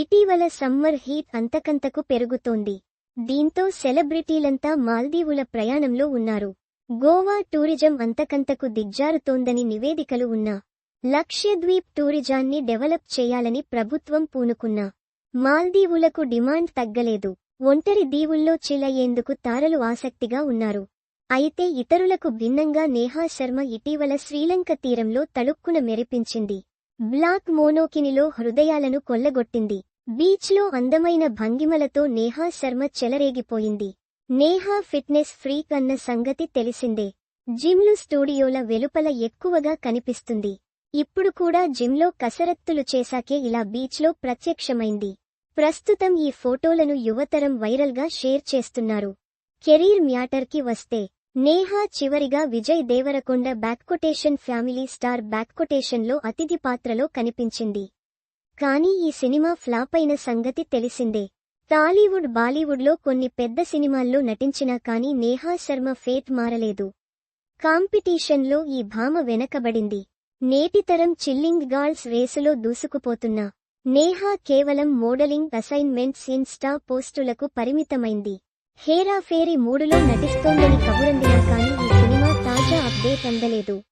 ఇటీవల summer heat అంతకంతకు పెరుగుతోంది. దీంతో సెలబ్రిటీలంతా మాల్దీవుల ప్రయాణంలో ఉన్నారు. గోవా టూరిజం అంతకంతకు దిగ్జారుతోందని నివేదికలు ఉన్నా లక్ష్యద్వీప్ టూరిజాన్ని డెవలప్ చేయాలని ప్రభుత్వం పూనుకున్నా మాల్దీవులకు డిమాండ్ తగ్గలేదు. ఒంటరి దీవుల్లో చిలయ్యేందుకు తారలు ఆసక్తిగా ఉన్నారు. అయితే ఇతరులకు భిన్నంగా నేహా శర్మ ఇటీవల శ్రీలంక తీరంలో తళుక్కున మెరిపించింది. బ్లాక్ మోనోకినిలో హృదయాలను కొల్లగొట్టింది. బీచ్లో అందమైన భంగిమలతో నేహా శర్మ చెలరేగిపోయింది. నేహా ఫిట్నెస్ ఫ్రీక్ అన్న సంగతి తెలిసిందే. జిమ్లు స్టూడియోల వెలుపల ఎక్కువగా కనిపిస్తుంది. ఇప్పుడు కూడా జిమ్లో కసరత్తులు చేశాకే ఇలా బీచ్లో ప్రత్యక్షమైంది. ప్రస్తుతం ఈ ఫోటోలను యువతరం వైరల్గా షేర్ చేస్తున్నారు. కెరీర్ మ్యాటర్కి వస్తే నేహా చివరిగా విజయ్ దేవరకొండ బ్యాక్కొటేషన్ ఫ్యామిలీ స్టార్ బ్యాక్కొటేషన్లో అతిథి పాత్రలో కనిపించింది. కానీ ఈ సినిమా ఫ్లాప్ అయిన సంగతి తెలిసిందే. టాలీవుడ్ బాలీవుడ్లో కొన్ని పెద్ద సినిమాల్లో నటించినా కానీ నేహా శర్మ ఫేట్ మారలేదు. కాంపిటీషన్లో ఈ భామ వెనకబడింది. నేటితరం చిల్లింగ్ గాల్స్ రేసులో దూసుకుపోతున్నా. నేహా కేవలం మోడలింగ్ అసైన్మెంట్స్ ఇన్స్టా పోస్టులకు పరిమితమైంది. హేరాఫేరీ మూడులో నటిస్తోందని కబురందినా కానీ ఈ సినిమా తాజా అప్డేట్ అందలేదు.